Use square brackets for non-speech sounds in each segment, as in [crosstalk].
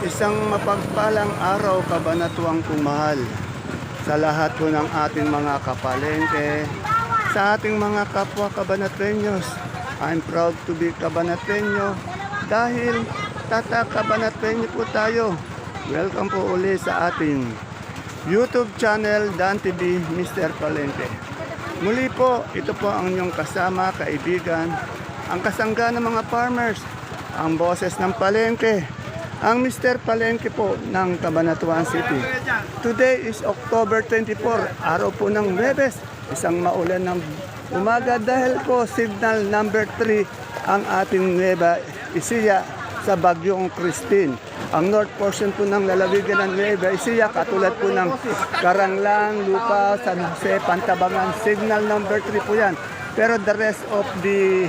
Isang mapagpalang araw kabanatuang kumahal sa lahat po ng ating mga kapalengke, sa ating mga kapwa kabanatenyos. I'm proud to be kabanatenyo dahil tata kabanatenyo po tayo. Welcome po uli sa ating YouTube channel Dan TV Mr. Palengke. Muli po, ito po ang inyong kasama, kaibigan, ang kasangga ng mga farmers, ang boses ng palengke, ang Mr. Palengke po ng Cabanatuan City. Today is October 24, araw po ng Webes, isang maulan ng umaga dahil po signal number 3 ang ating Nueva Ecija sa Bagyong Christine. Ang north portion po ng lalawigan ng Nueva Ecija, katulad po ng Karanglang, Lupa, San Jose, Pantabangan, signal number 3 po yan. Pero the rest of the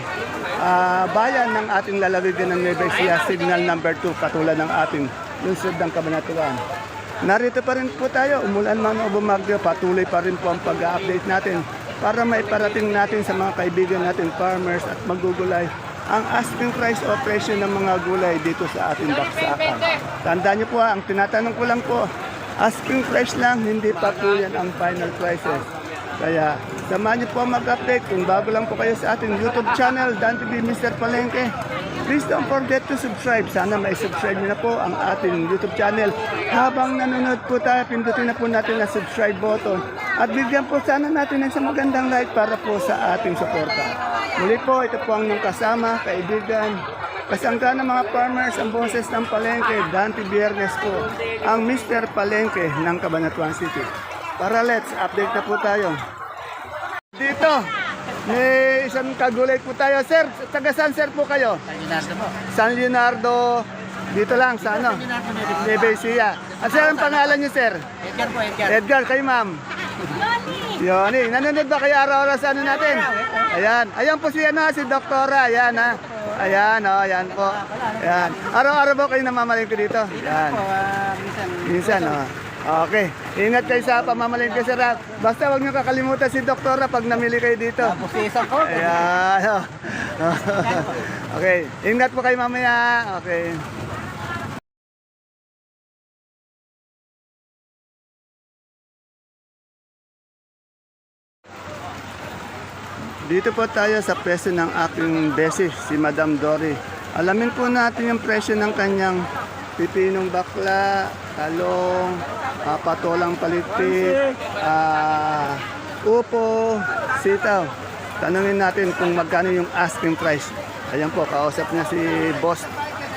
ah, bayan ng ating lalawigan ng Nueva Ecija, signal number 2, katulad ng ating lungsod ng Kabanatuan. Narito pa rin po tayo, umulan man o bumagyo, patuloy pa rin po ang pag-update natin para maiparating natin sa mga kaibigan natin, farmers at magugulay, ang asking price o presyo ng mga gulay dito sa ating baksakan. Tandaan niyo po, ha, ang tinatanong ko lang po, asking price lang, hindi pa po yan ang final prices. Kaya samahan niyo po mag-update kung bago lang po kayo sa ating YouTube channel, Dan TV Mr. Palengke. Please don't forget to subscribe. Sana may subscribe niyo na po ang ating YouTube channel. Habang nanonood po tayo, pindutin na po natin ang subscribe button. At bigyan po sana natin ng isang magandang like para po sa ating suporta. Muli po, ito po ang inyong kasama, kaibigan, kasangga ng mga farmers, ang boses ng Palengke, Dante Biernes po, ang Mr. Palengke ng Cabanatuan City. Para let's update na po tayo. Dito, may isang kagulay po tayo. Sir, taga saan sir po kayo? Leonardo po. San Leonardo, dito lang sa ano? Nevesia. At sir, ang pangalan niyo sir? Edgar po, Edgar. Edgar, kay ma'am. Yoni, nanonood ba kayo araw-araw sa ano natin? Ayan, ayan po si ano, si Doktora, ayan ha. Ayan, oh, ayan po. Ayan. Araw-araw po kayo namamalingko dito? Ayan. Po, ah, minsan. Minsan, oh. Okay. Ingat kayo sa pamamalingko sir. ha. Basta huwag niyo kakalimutan si Doktora pag namili kayo dito. Pusisan ko. Ayan. [laughs] okay. Ingat po kayo mamaya. Okay. Dito po tayo sa presyo ng aking besi, si Madam Dory. Alamin po natin yung presyo ng kanyang pipinong bakla, talong, ah, patolang paligpit, ah, upo, sitaw. Tanungin natin kung magkano yung asking price. Ayan po, kausap niya si Boss,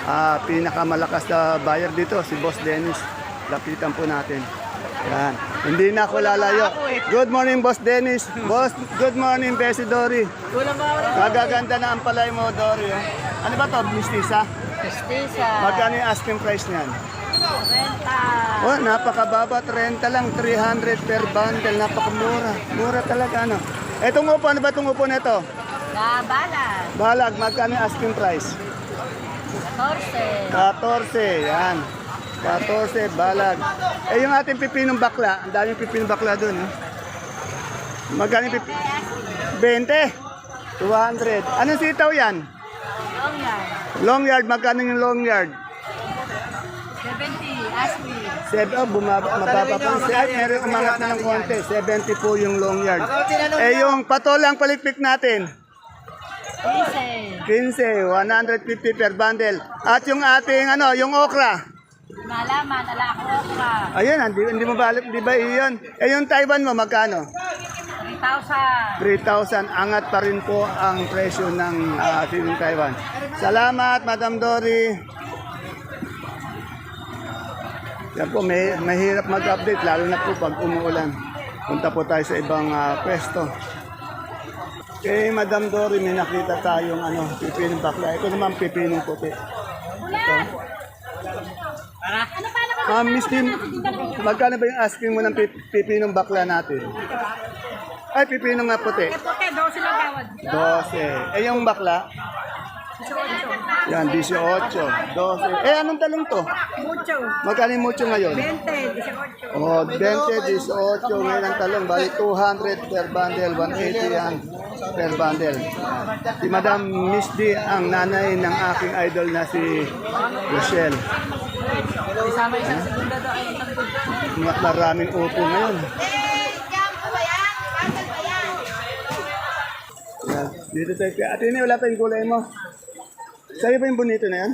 ah, pinakamalakas na buyer dito, si Boss Dennis. Lapitan po natin. Yan. Hindi na ako lalayo. Good morning, Boss Dennis. Boss, good morning, Bessie Dory. Magaganda na ang palay mo, Dory. oh. Ano ba to? Mistisa? Pestisa. Magkano yung asking price niyan? Renta. Oh, napakababa, 30 lang, 300 per bundle, napakamura. Mura talaga, ano? Etong upo, ano ba itong upo nito? Gabalan. Balag, magkano yung asking price? 14. 14, yan. 14, balag. Eh, yung ating pipinong bakla, ang daming pipinong bakla dun, eh. Magkano yung pip- 20? 200. Anong sitaw yan? Long yan. Long yard, magkano yung long yard? 70. Ashley. Seb, oh, bumaba, mababa pa. Ay, meron umangat na ng konti. 70 po yung long yard. Eh, yung patolang palikpik natin, 15. 15, 150 per bundle. At yung ating, ano, yung okra. Malaman. Ala ako ka. Ayun, hindi, hindi mo ba, di ba iyon? Eh, yung Taiwan mo, magkano? 3,000. 3,000. Angat pa rin po ang presyo ng uh, Taiwan. Salamat, Madam Dory. Yan po, may, mahirap mag-update, lalo na po pag umuulan. Punta po tayo sa ibang ah, pwesto. Kay Madam Dory, may nakita tayong ano, pipinong bakla. Ito naman pipinong puti. Ito. Ma'am, Miss Tim, magkano ba yung asking mo ng pip- pipinong bakla natin? Ay, pipinong nga puti. Puti, 12 lang tawad. 12. Eh, yung bakla? Yan, 18. 12. Eh, anong talong to? Mucho. Magkano yung mucho ngayon? 20, 18. Oh, 20, 18. Ngayon ang talong. Bali, 200 per bundle. 180 yan per bundle. Si Madam Miss D, ang nanay ng aking idol na si Rochelle. Isama isang segunda Ma- Maraming upo ngayon. Dito tayo. Ate wala pa yung kulay mo. Sa'yo ba yung bonito na yan?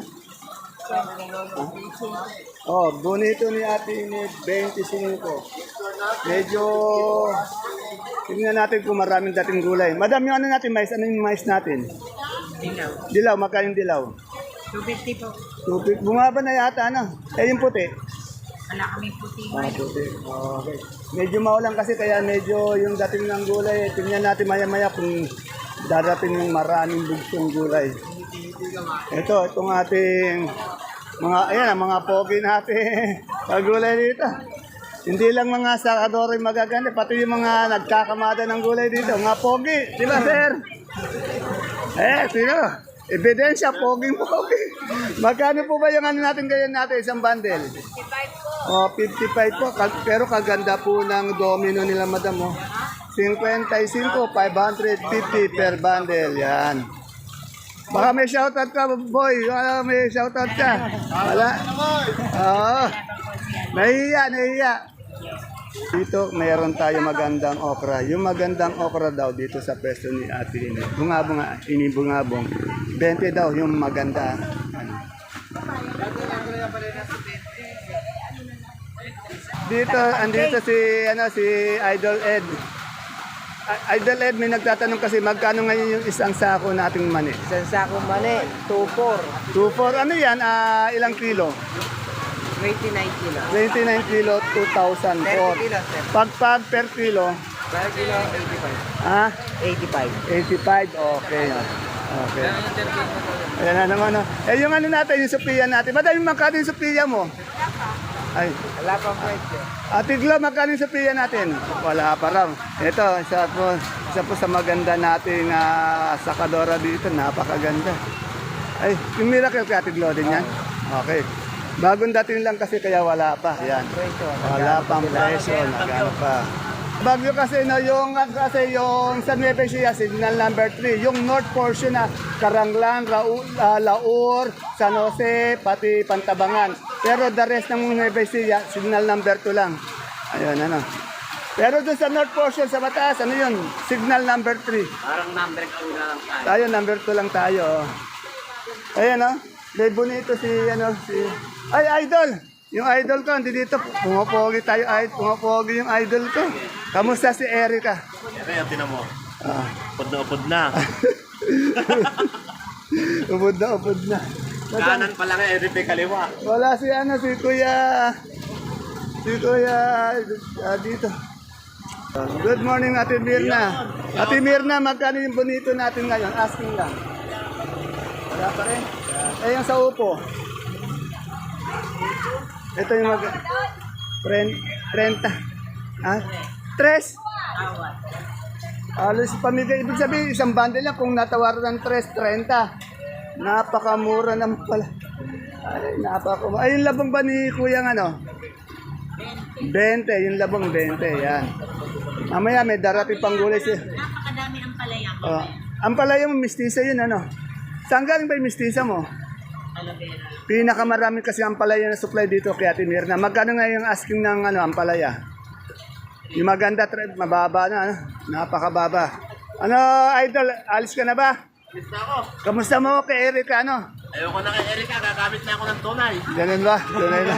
Oh, bonito ni Ate Ini, 25. Medyo... Tingnan natin kung maraming dating gulay. Madam, yung ano natin, mais? Ano yung mais natin? Dilaw. Dilaw, magkano yung dilaw? 250 po. Tupik, bumaba na yata, ano? Eh, yung puti. Wala kami puti. Ah, puti. Okay. Medyo maulan kasi kaya medyo yung dating ng gulay, tingnan natin maya-maya kung darating yung maraming bugsong gulay. Ito, itong ating mga, ayan, ang mga pogi natin. [laughs] Pagulay dito. Hindi lang mga sakadoro yung magaganda, pati yung mga nagkakamada ng gulay dito. Mga pogi, di ba, sir? Eh, sino? Ebidensya, poging pogi. Magkano po ba yung ano natin ganyan natin, isang bundle? Oh, 55 po. Pero kaganda po ng domino nila, madam. Oh. 55, 550 per bundle. Yan. Baka may shoutout ka, boy. Baka may shoutout ka. Wala. Oo. Nahiya, nahiya. Dito, mayroon tayo magandang okra. Yung magandang okra daw dito sa pwesto ni Ate Ini. Bungabong, nga, inibungabong. 20 daw yung maganda. Dito, andito si ano si Idol Ed. Idol Ed, may nagtatanong kasi magkano ngayon yung isang sako nating mani? Isang sakong mali, 2-4, 2 ano yan? Ah, ilang kilo? 29 kilo. 29 kilo, 2,000 30 po. kilo, sir. Pag pag per kilo, Per kilo, ah, 85. 85, okay. Okay. Ayan na naman. No? Eh, yung ano natin, yung Sophia natin. Madami magkano yung Sophia mo? Ay, Wala pang presyo. Ate Glo, magkano yung Sophia natin? Wala pa raw. Ito, isa po, isa po sa maganda nating uh, sakadora dito. Napakaganda. Ay, yung miracle kay Ate Glo din yan? Okay. Bagong dating lang kasi kaya wala pa. Yan. Wala pang presyo. Nagano pa. Bagyo kasi no, yung kasi yung San Nueva Ecija, signal number 3, yung north portion na Karanglan, Raul, ah, Laur, San Jose, pati Pantabangan. Pero the rest ng Nueva Ecija, signal number 2 lang. Ayun, ano. Pero doon sa north portion, sa mataas, ano yun? Signal number 3. Parang number ka una lang tayo. Tayo, number 2 lang tayo. oh. Ayan, oh. May bonito si, ano, si... Ay, idol! Yung idol ko, hindi dito. Pumapogi tayo, ay, pumapogi yung idol ko. Kamusta si Erica? Kaya tinan mo, Ah, upod na upod na. [laughs] ubod na, ubod na. Kanan pa lang eh, ripe kaliwa. Wala si, ano, si Kuya... Si Kuya... ah, dito. Good morning, Ate Mirna. Ate Mirna, magkano yung bonito natin ngayon? Asking lang. Wala pa rin. Eh, yung sa upo. Ito yung mag... Tren, 30. Ah? Tres? Alos pamigay. Ibig sabihin, isang bundle lang kung natawaran ng tres, 30. Napakamura naman pala. Ay, napakamura. Ay, yung labong ba ni Kuya ano? 20, yung labong 20, yan. Mamaya may darating pang gulay siya. Napakadami ang palaya. Oh, ang palaya mo, mistisa yun, ano? Saan galing ba yung mistisa mo? Pinakamarami kasi ang palaya na supply dito kay Ate Mirna. Magkano nga yung asking ng ano, ang palaya? Yung maganda, tre- mababa na, ano? napakababa. Ano, idol, alis ka na ba? Miss na ako. Kamusta mo kay Erica, ano? Ayoko na kay Erika, gagamit na ako ng tunay. Ganun ba? Tunay na.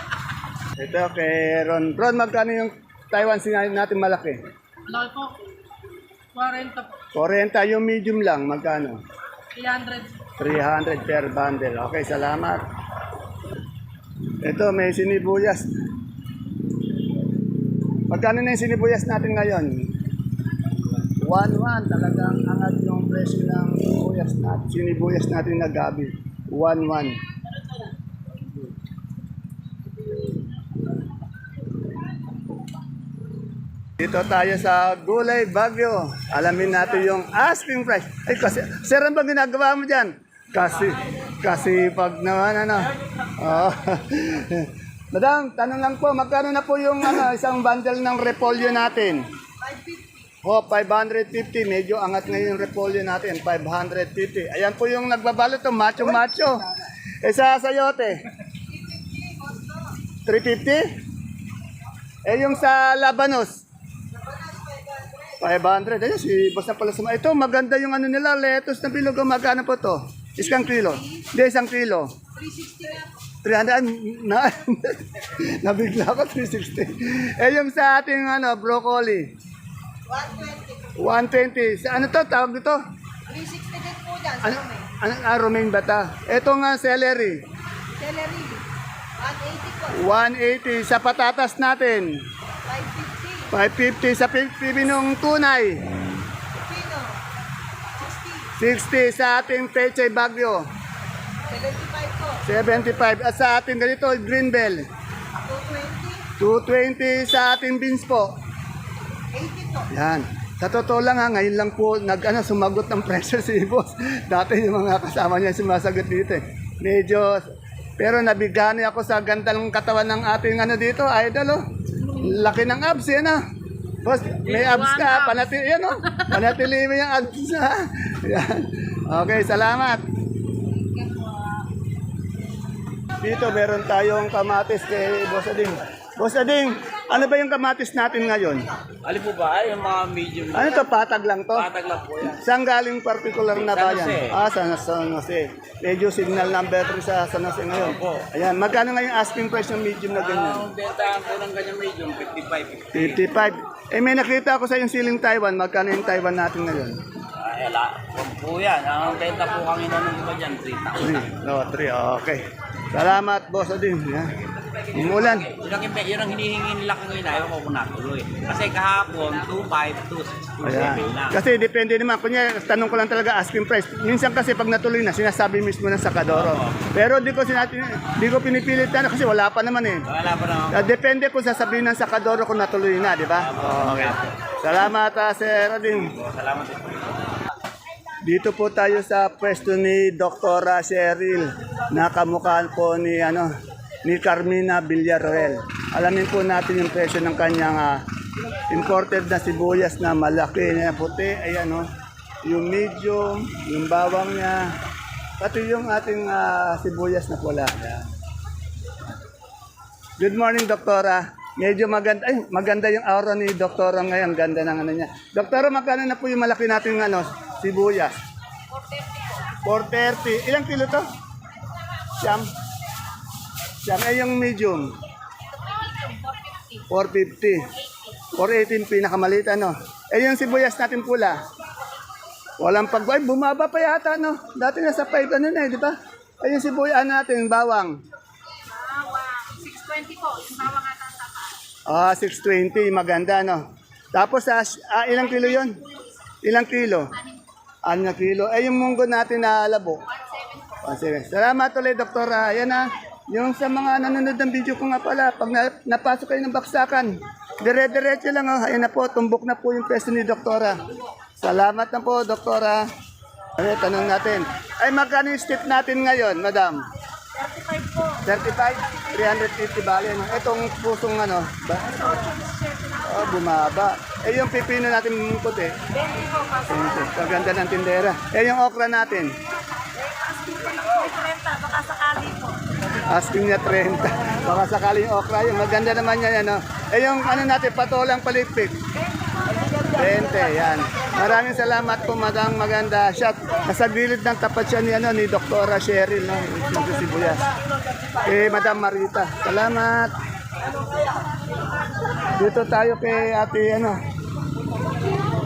[laughs] Ito kay Ron. Ron, magkano yung Taiwan sinabi natin malaki? Laki po. 40 po. 40, yung medium lang, magkano? 300. 300 per bundle. Okay, salamat. Ito, may sinibuyas. Magkano na yung sinibuyas natin ngayon? 1-1. Talagang angat presyo ng sinibuyas natin. Sinibuyas natin na gabi. 1-1. Dito tayo sa Gulay Bagyo. Alamin natin yung asking price. Ay, kasi, sir, ano ginagawa mo dyan? Kasi, kasi pag naman, ano. Oh. [laughs] Madam, tanong lang po, magkano na po yung ano, isang bundle ng repolyo natin? Oh, 550. Medyo angat ngayon yung repolyo natin. 550. Ayan po yung nagbabalot to, macho-macho. Eh sa sayote. 350? Eh, yung sa Labanos? 500. Ayun, si boss na pala sa Ito, maganda yung ano nila, lettuce na bilog. oh, Magkano po to? Isang kilo? Hindi, isang kilo. 300 [laughs] na nabigla ko 360. Eh yung sa ating ano broccoli 120. 120. Sa ano to tawag dito? 360 din po dyan. Ano ano ah, romaine bata. Ito nga celery. Celery. 180 po. 180 sa patatas natin. 550. 550 sa pi- pipinong tunay. Pino. 60 sa ating peche bagyo. 75 po. 75 at sa ating ganito green bell. 220. 220 sa ating beans po. 80 po. Yan. Sa totoo lang ha, ngayon lang po nag, ano, sumagot ng presyo [laughs] si boss. Dati yung mga kasama niya sumasagot dito eh. Medyo, pero nabigani ako sa ganda ng katawan ng ating ano dito, idol oh. Laki ng abs yan ah. Boss, may abs ka, panatili, yan oh. Panatili mo yung abs ha. [laughs] Yan. Okay, salamat. Dito meron tayong kamatis kay Boss Ading. Boss Ading, ano ba yung kamatis natin ngayon? Alin po ba? Ay, yung mga medium Ano to, patag lang to? patag lang po yan. Saan galing particular na San bayan? Jose. Ah, San, San Jose. Medyo signal number 3 sa San Jose ngayon. Opo. Ayan, magkano nga yung asking price ng medium na ganyan? Ang bentahan po ng ganyan medium, 55. 55. Eh, may nakita ako sa yung siling Taiwan. Magkano yung Taiwan natin ngayon? Ay, ala. Huwag po yan. Ang benta po kami na ng iba dyan, 3,000. 3. No, 3. Okay. Salamat, boss Odin. Yan. Umulan. Yun ang, yun ang hinihingi nila ko ngayon, ayaw ko kung natuloy. Kasi kahapon, 2,500, 2,600, Ayan. 2,700 lang. Kasi depende naman. Kunya, tanong ko lang talaga asking price. Minsan kasi pag natuloy na, sinasabi mismo ng sakadoro. Pero di ko, sinati, di ko pinipilit na kasi wala pa naman eh. Wala pa naman. Ah, depende kung sasabihin ng sakadoro kung natuloy na, di ba? Okay. Salamat, uh, Sir Odin. Salamat. Dito po tayo sa pwesto ni Dr. Cheryl na kamukhaan po ni ano ni Carmina Villarreal. Alamin po natin yung presyo ng kanyang ah, imported na sibuyas na malaki na puti. Ayan o. Yung medium, yung bawang niya. Pati yung ating ah, sibuyas na pula. Ayan. Good morning, Doktora. Medyo maganda, ay, maganda yung aura ni Doktora ngayon. Ganda ng ano niya. Doktora, magkano na po yung malaki nating ano, sibuyas? 430. Ilang kilo to? Siyam. Siyam. Eh, yung medium? 450. 418 pinakamaliit ano. Eh, yung sibuyas natin pula? Walang pag... Ay, bumaba pa yata, no? Dati nasa 5 ano na eh, di ba? Ay, yung sibuyas natin, bawang. Bawang. 620 po. Yung bawang ata sa Ah, 620, maganda, no? Tapos, ah, ah, ilang kilo yon? Ilang kilo? Ano na kilo? Eh, yung munggo natin na labo. 17. Salamat ulit, Doktora. Ayan na. Yung sa mga nanonood ng video ko nga pala, pag na, napasok kayo ng baksakan, dire-diretso lang. Oh. Ayan na po, tumbok na po yung pwesto ni Doktora. Salamat na po, Doktora. Ano, tanong natin. Ay, magkano yung step natin ngayon, Madam? 35 po. 35, 350 bali. No? Itong pusong ano, ba? Oh, bumaba. Eh, yung pipino natin puti. 20 po. Pasok. 20. Kaganda ng tindera. Eh, yung okra natin. Asking po lang po 30. Baka po. Asking niya 30. Baka sakaling okra yung maganda naman yan, ano. Eh, yung ano natin, patolang palipik. 20, yan. Maraming salamat po, madang maganda. Shot. Nasa gilid ng tapat siya ni, ano, ni Doktora Cheryl, no? Yung sibuyas. Eh, Madam Marita. Salamat. Dito tayo kay ate, ano,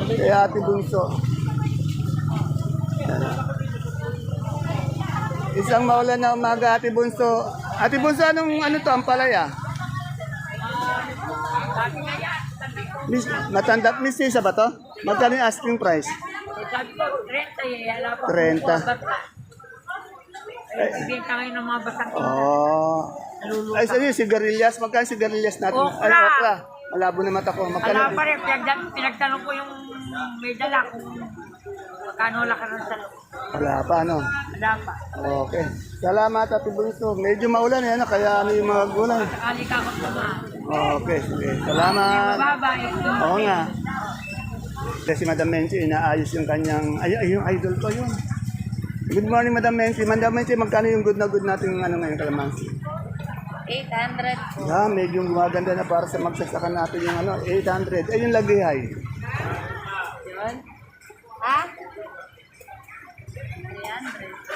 kay ate Bunso. Isang maulan na umaga, Ate Bunso. Ate Bunso, anong ano to, ang palaya? Miss, matanda, Miss Tisa ba to? Magkano yung asking price? Sabi ko, 30 eh. Alam po. 30. Bibenta ngayon ng mga batang Oh. Ay, sa'yo, sigarilyas. Magkano sigarilyas natin? Okra. Ay, okra. Malabo na mata ko. Wala Magkano? pa rin. Pinagdan- Pinagtanong ko yung may dala kung magkano laki ng talo. Wala pa, ano? Wala pa. Okay. Salamat, Ate Bunso. Medyo maulan eh, ano? Kaya ano yung mga gulay. Sakali ka ako. Okay, sige. Salamat. Bye-bye. Oo nga. Kasi Madam Menchi, inaayos yung kanyang, ay, ay yung idol ko yun. Good morning, Madam Menchi. Madam Menchi, magkano yung good na good natin ano ngayon, kalamansi? 800 po. Yan, medyo gumaganda na para sa magsasaka natin yung ano, 800. Eh, yung lagihay. Yun.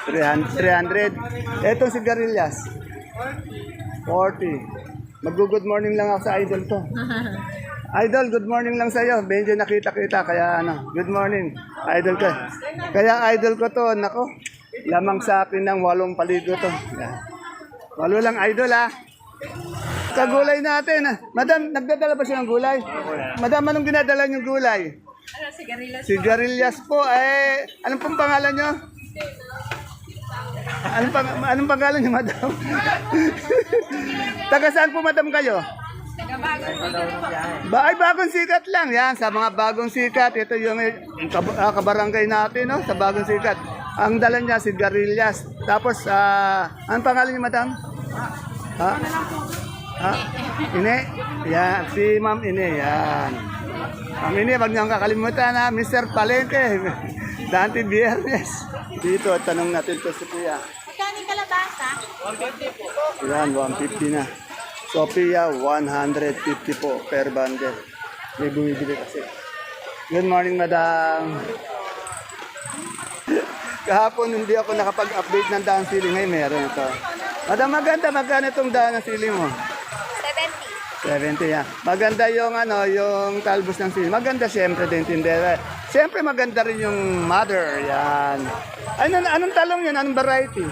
300. 300. 300. Etong sigarilyas. 40. Mag-good morning lang ako sa idol to. [laughs] Idol, good morning lang sa'yo. Medyo nakita-kita, kaya ano, good morning. Idol ko. Kaya idol ko to, nako. Lamang sa akin ng walong paligo to. Yan. Walo lang idol ah. Kagulay natin. ah. Madam, nagdadala ba siya ng gulay? Madam, anong ginadala niyong gulay? Ano, sigarilas? Sigarilyas po. Eh, anong pong pangalan nyo? Anong, pang, anong pangalan niyo, madam? Taga saan po, madam, kayo? Ba ay bagong sikat lang. Yan, sa mga bagong sikat. Ito yung, ah, kabarangay natin, no? Sa bagong sikat. Ang dala niya, sigarilyas. Tapos, ah, anong pangalan niyo, madam? Ha? Ha? Ine? Yan, si Ma'am Ine, yan. Ma'am Ine, wag niyong kakalimutan na, Mr. Palente. Dante Biernes. Dito, tanong natin to si Kuya. Magkano kalabasa? Yan, 150 na. Sophia, 150 po per bundle. May bumibili kasi. Good morning, madam. [laughs] Kahapon hindi ako nakapag-update ng daan ceiling. Ngayon meron ito. Madam, maganda. Magkano itong daan ng ceiling mo? 70. 70 yan. Maganda yung ano, yung talbos ng ceiling. Maganda siyempre din tindera. Siyempre maganda rin yung mother. Yan. Ano, anong talong yun? Anong variety?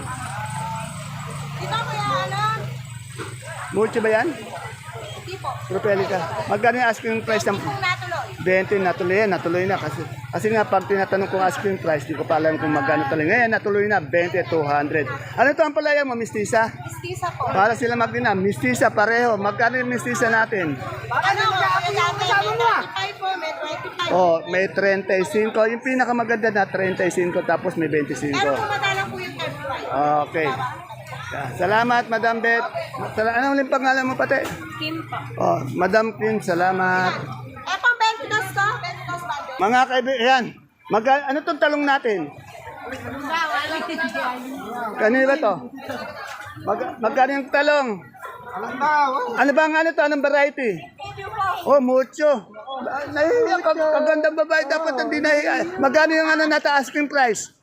Ba kuya, ano? Mucho ba yan? Di po. Propelica. Magkano yung asking price ng. 20 natuloy yan, natuloy na kasi kasi nga pag tinatanong kong asking price, di ko pa alam kung magkano tuloy. Ngayon natuloy na 20 200. Ano to ang palaya mo, mistisa? Mistisa po. Para sila magdina, mistisa pareho. Magkano yung mistisa natin? Ano, kuya dati, may 25 po, may 25. Oh, may 35. Yung pinakamaganda na 35 tapos may 25. Pero pumadalang po yung 35. Okay. Yeah. Salamat, Madam Beth. Sala ano ulit pangalan mo pati? Kim po. Oh, Madam Kim, salamat. Mga kaibigan, mag ano tong talong natin? Kanina ba to? Mag magkano yung talong? Ano ba ang ano to? Anong variety? Oh, mucho. Nahihiya ka. Kagandang babae dapat hindi nahihiya. Magkano yung ano nata asking price?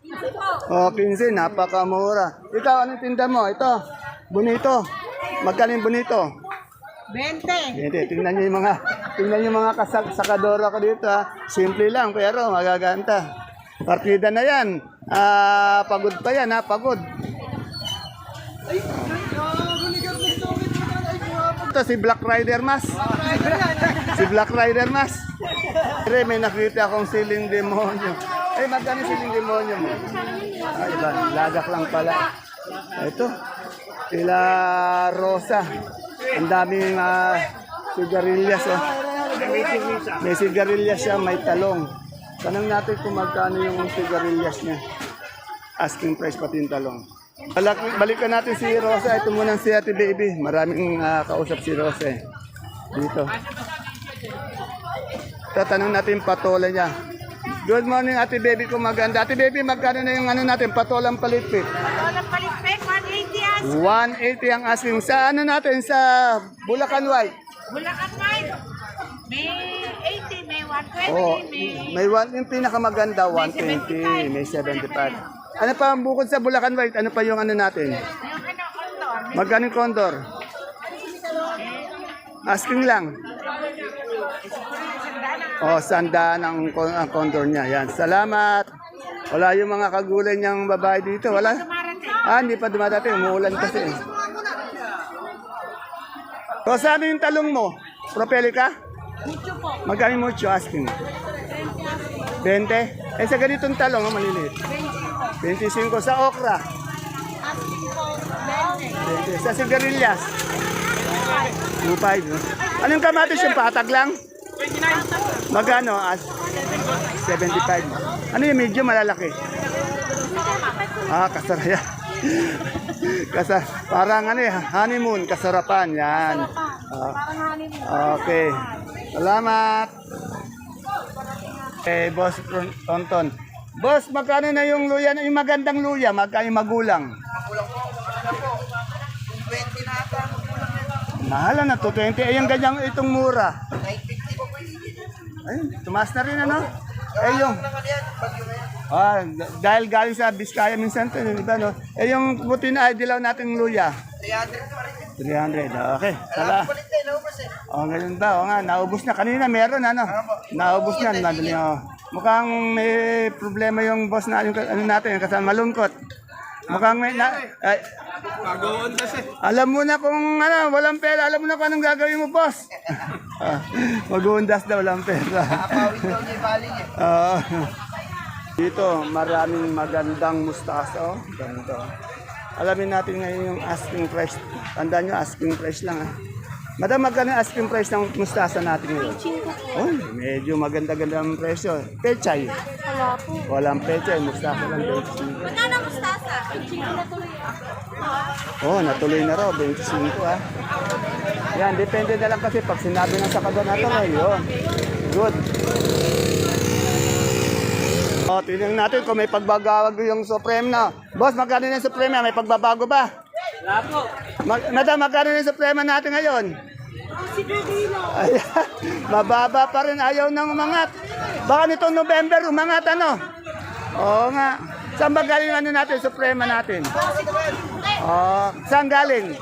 Oh, 15. Napakamura. Ikaw, anong tinda mo? Ito. Bonito. Magkano yung bonito? 20. Hindi, tingnan niyo yung mga tingnan niyo mga kasak ko dito ha. Simple lang, pero magaganda. Partida na 'yan. Ah, pagod pa 'yan ha, pagod. Ito si Black Rider Mas. si Black Rider Mas. Pre, may nakita akong siling demonyo. Eh, magkano siling demonyo mo? Ay, iba, lagak lang pala. Ito, sila Rosa. Ang daming uh, sigarilyas. Oh. May sigarilyas siya, may talong. Tanong natin kung magkano yung sigarilyas niya. Asking price pati yung talong. Balik, balikan natin si Rosa. Ito muna si Ate Baby. Maraming ah, kausap si Rosa eh. Dito. Tatanong natin patola niya. Good morning Ate Baby kung maganda. Ate Baby, magkano na yung ano natin, patolang palitpit? Walang palitpek, 180 as. 180 ang asking. Sa ano natin, sa Bulacan White. Bulacan White. May 80, may 120, Oh, may... may one, yung pinakamaganda, 120, may 75. Ano pa ang bukod sa Bulacan White? Ano pa yung ano natin? Yung ano, condor. Magkano yung condor? Asking lang. Oh, sandaan ang, ang condor niya. Yan. Salamat. Wala yung mga kagulay niyang babae dito. Wala? Ah, hindi pa dumadating. Umuulan kasi. So, saan yung talong mo? Propelica? Magkano yung mucho asking? 20? Eh, sa ganitong talong, oh, maliliit. 25 sa okra. 20. Sa sigarilyas. 2.5. No? Anong kamatis yung patag lang? Magkano? As 75. Ano yung medyo malalaki? Ah, kasaraya. [laughs] Kasa, parang ano eh, honeymoon, kasarapan. Yan. Ah, okay. Salamat. Eh, boss Tonton. Boss, magkano na yung luya, yung magandang luya, magkano yung magulang? Mahal na, 220. Eh, yung ganyang itong mura. Ay, tumaas na rin ano? Eh, yung... Ah, dahil galing sa Biskaya minsan to, yung iba, no? Eh, yung puti na ay dilaw nating luya. 300. ah, Okay. Sala. Oh, ganun ba? O nga, naubos na. Kanina meron, ano? Naubos na. Madali, oh. Mukhang may problema yung boss na, yung ano natin, yung kasama malungkot. Mukhang may, na, ay, alam mo na kung ano, walang pera, alam mo na kung anong gagawin mo, boss. [laughs] ah, mag-uundas daw, walang pera. Oo. Dito, maraming magandang mustasa. Oh. Ganito. Alamin natin ngayon yung asking price. Tandaan nyo, asking price lang. Ah. Madam, magkano yung asking price ng mustasa natin ngayon? Oh, medyo maganda-ganda ang presyo. Pechay. Wala po. Walang pechay, mustasa lang. 25. Magkano mustasa? Tuloy. Oh, natuloy na raw, 25 ah. Yan, depende na lang kasi pag sinabi ng sakador na ito, yun. Good. Oh, tingnan natin kung may pagbabago yung Supreme na. Boss, magkano na yung Supreme? May pagbabago ba? Wala po. Mag Madam, magkano na yung Supreme natin ngayon? Ayan, [laughs] mababa pa rin, ayaw nang umangat. Baka nitong November, umangat ano? Oo nga. Saan ba galing ano natin, Suprema natin? Oh, saan galing?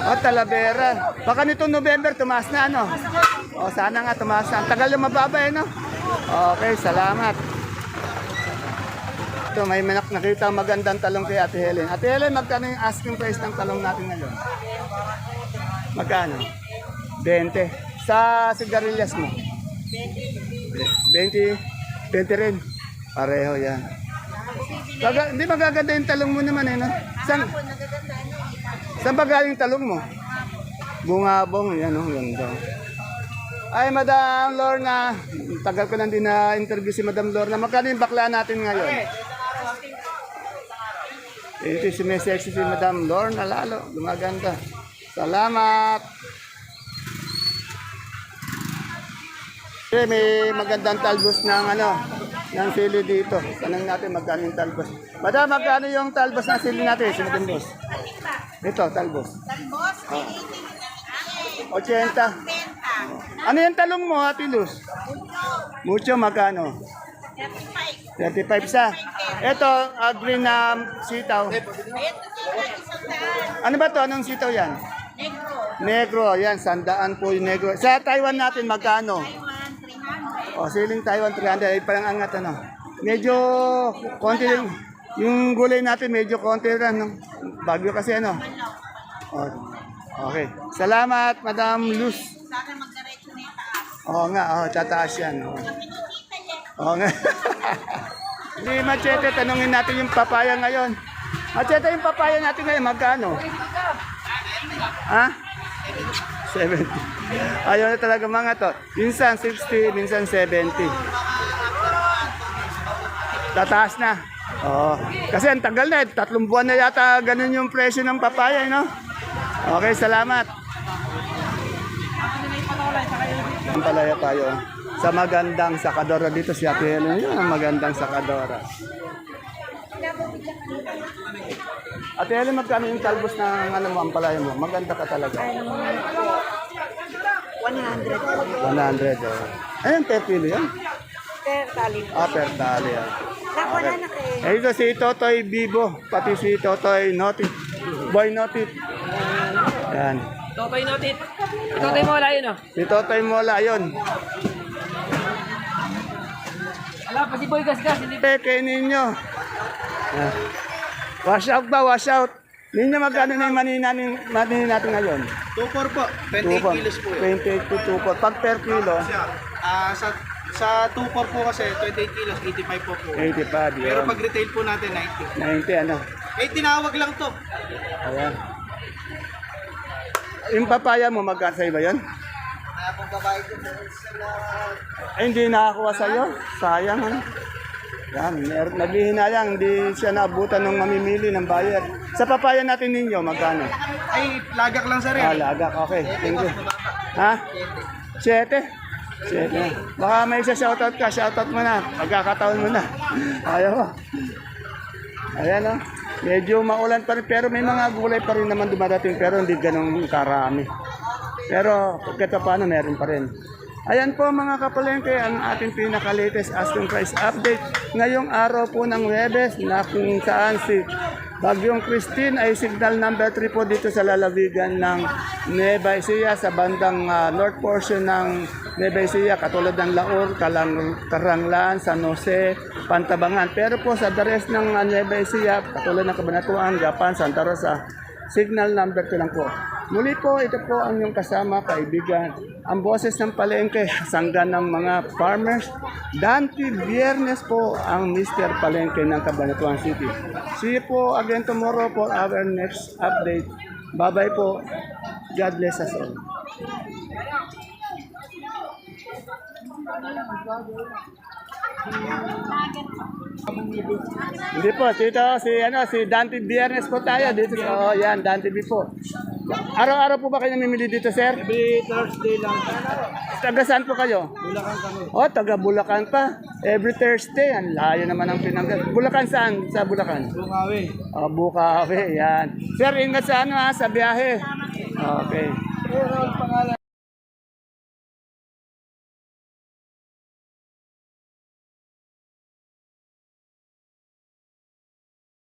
Oh, Talavera. Baka nitong November, tumaas na ano? Oh, sana nga tumaas na. Ang tagal yung mababa eh, no? Okay, salamat. Ito, may manak nakita magandang talong kay Ate Helen. Ate Helen, magkano yung asking price ng talong natin ngayon? Magkano? 20. Sa sigarilyas mo? 20. 20 rin. Pareho yan. Baga, hindi magaganda yung talong mo naman eh, no? Saan, saan ba galing talong mo? Bungabong, yan oh, ganda. Ay, Madam Lorna, tagal ko lang din na interview si Madam Lorna. Magkano yung bakla natin ngayon? Ito si may sexy si Madam Lorna lalo, gumaganda. Salamat! Eh, may magandang talbos ng ano, ng sili dito. Tanong natin magkano yung talbos. Madam, magkano yung talbos ng sili natin, si Madam Boss? Ito, talbos. Talbos, may 80. 80. 80. Ano yung talong mo, Ate Luz? Mucho, magkano? 35. 35 sa. Ito, uh, green na sitaw. Isang daan. Ano ba to? Anong sitaw yan? Negro. Negro, yan, sandaan po yung negro. Sa Taiwan natin, magkano? Taiwan, 300. O, siling Taiwan 300, ay parang angat ano. Medyo konti lang. Yung gulay natin, medyo konti lang. No? Bagyo kasi ano. O, okay. Salamat, Madam Luz. Sana yung. Oo nga, oh, tataas yan. Oo. Oo nga. [laughs] Hindi, Machete, tanungin natin yung papaya ngayon. Machete, yung papaya natin ngayon, magkano? Ha? 70. Ayaw na talaga mga to. Minsan 60, minsan 70. Tataas na. Oo. Kasi ang tagal na, eh. tatlong buwan na yata ganun yung presyo ng papaya, eh, no? Okay, salamat. Ang palaya tayo sa magandang sakadora dito si Ate Helen. Yun ang magandang sakadora. Ate Helen, magkano yung talbos ng ano mo, ang palaya mo? Maganda ka talaga. 100. 100. Oh. Ayun, per kilo yan. Per tali. Ah, per tali. Ah. Nakuha na kayo. Eh, ito si Totoy Bibo, pati si Totoy Notit. Boy Notit. Yan. Totoy notit. Totoy mo wala yun oh. Si Totoy Mola, yun. Wala pa si Boy Gasgas. Hindi Peke ninyo. Ah. Wash out ba? Wash out. Ninyo magkano na yung manina, manina natin ngayon? 2-4 po. 28 kilos po 28 to 24. Pag per kilo, Ah, sa sa 2-4 po kasi 28 kilos, 85 po po. 85 Pero yun. pag retail po natin 90. 90 ano. Eh, tinawag lang to. Ayan. Yung papaya mo, magkano sa iba yun? Ay, hindi nakakuha sa'yo. Sayang ano. Yan, naghihinayang, hindi siya naabutan ng mamimili ng buyer. Sa papaya natin ninyo, magkano? Ay, lagak lang sa Ah, lagak, okay. Thank you. Ha? Siyete? Siyete. Baka may isa shoutout ka, shoutout mo na. Pagkakataon mo na. Ayaw mo. Ayan o. Medyo maulan pa rin, pero may mga gulay pa rin naman dumadating, pero hindi ganun karami. Pero kahit pa paano, meron pa rin. Ayan po mga kapalengke, ang ating pinaka-latest asking price update. Ngayong araw po ng Webes na kung saan si Bagyong Christine ay signal number 3 po dito sa lalawigan ng Nueva Ecija sa bandang ah, north portion ng Nueva Ecija katulad ng Laur, Kalang, Karanglan, San Jose, Pantabangan. Pero po sa the rest ng ah, Nueva Ecija katulad ng Cabanatuan, Gapan, Santa Rosa, signal number 2 lang po. Muli po, ito po ang inyong kasama, kaibigan. Ang boses ng palengke, [laughs] sanggan ng mga farmers. Dante Biernes po ang Mr. Palengke ng Cabanatuan City. See you po again tomorrow for our next update. Bye-bye po. God bless us all. Hindi po, dito si ano si Dante Biernes po tayo dito oh, yan Dante B po. Araw-araw po ba kayo namimili dito, sir? Every Thursday lang. Taga saan po kayo? Bulacan kami. Oh, taga Bulacan pa. Every Thursday, ang layo naman ang pinanggal. Bulacan saan? Sa Bulacan? Bungawi. Oh, Bukawi, yan. Sir, ingat sa ano ha, sa biyahe. Okay.